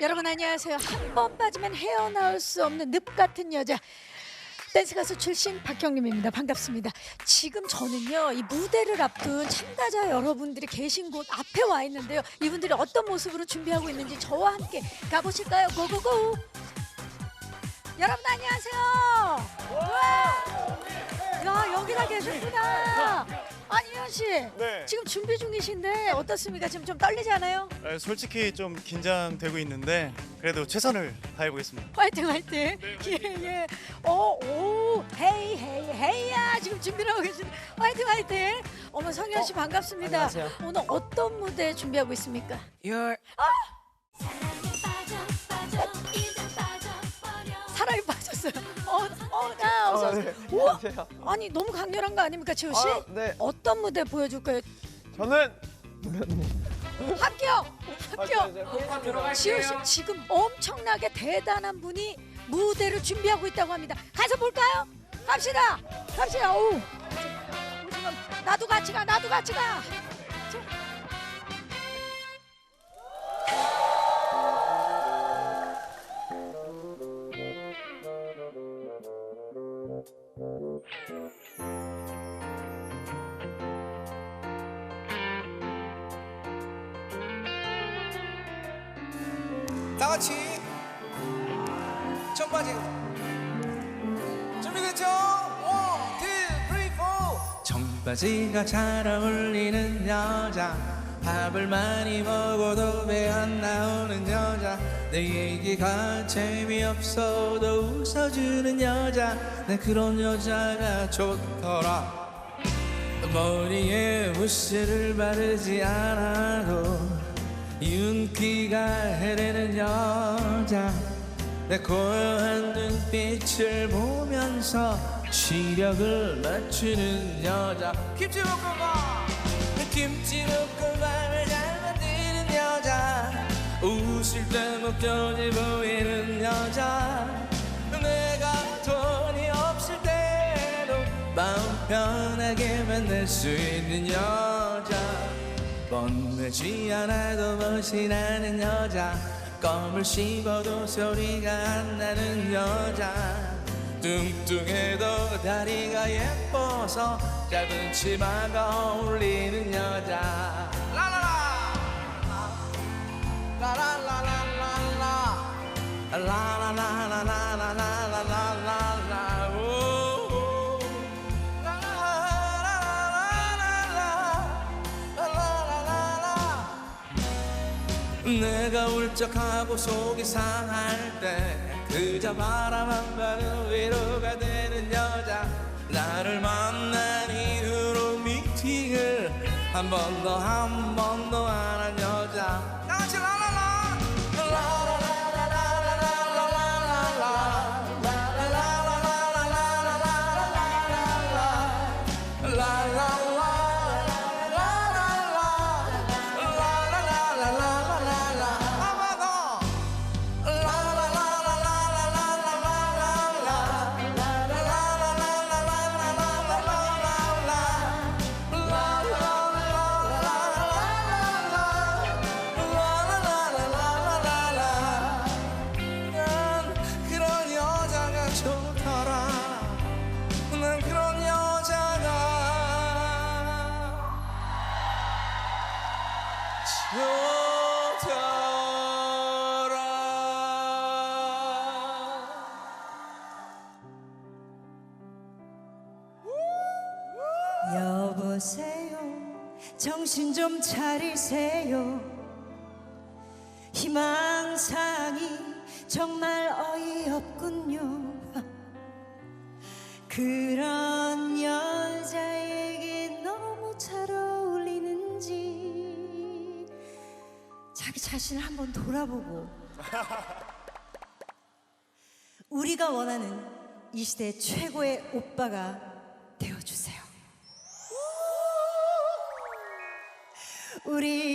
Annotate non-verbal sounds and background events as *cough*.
여러분 안녕하세요. 한 번 빠지면 헤어나올 수 없는 늪 같은 여자. 댄스 가수 출신 박경림입니다. 반갑습니다. 지금 저는요 이 무대를 앞둔 참가자 여러분들이 계신 곳 앞에 와 있는데요. 이분들이 어떤 모습으로 준비하고 있는지 저와 함께 가보실까요? 고고고. 여러분 안녕하세요. 와. 야 여기가 계셨구나. 안희연 씨. 네. 지금 준비 중이신데 어떻습니까? 지금 좀 떨리지 않아요? 아, 솔직히 좀 긴장되고 있는데 그래도 최선을 다해 보겠습니다. 화이팅 화이팅 예예 예. 어오 헤이 헤이 헤이야 지금 준비를 하고 계신 화이팅 화이팅 어머 성현 씨 반갑습니다 안녕하세요. 오늘 어떤 무대 준비하고 있습니까 Your 사랑에 빠졌어요 어어나 어서 네. 우와 안녕하세요. 아니 너무 강렬한 거 아닙니까 지호 씨 아, 네. 어떤 무대 보여줄까요 저는 합격 합격. 지호 씨 지금 엄청나게 대단한 분이 무대를 준비하고 있다고 합니다. 가서 볼까요? 갑시다. 갑시다. 오. 나도 같이 가. 나도 같이 가. 다 같이. 청바지 준비됐죠? 원, 투, 쓰리, 포. 청바지가 잘 어울리는 여자. 밥을 많이 먹어도 배 안 나오는 여자. 내 얘기가 재미없어도 웃어주는 여자. 내 그런 여자가 좋더라. 머리에 무스를 바르지 않아도 윤기가 흐르는 여자 내 고요한 눈빛을 보면서 시력을 맞추는 여자. 김치볶음밥 김치볶음밥을 잘 만드는 여자. 웃을 때 목젖이 보이는 여자. 내가 돈이 없을 때도 마음 편하게 만날 수 있는 여자 뻔되지 않아도 멋이 나는 여자. 껌을 씹어도 소리가 안 나는 여자. 뚱뚱해도 다리가 예뻐서 짧은 치마가 어울리는 여자 내가 울적하고 속이 상할 때 그저 바라만 봐도 위로가 되는 여자. 나를 만난 이후로 미팅을 한번더한번더안한 여자. 다같이 라라라 여보세요. 정신 좀 차리세요. 희망사항이 정말 어이없군요. *laughs* 그런 여자에게 너무 잘 어울리는지 자기 자신을 한번 돌아보고. *laughs* 우리가 원하는 이 시대 최고의 오빠가 되어주세요. 우리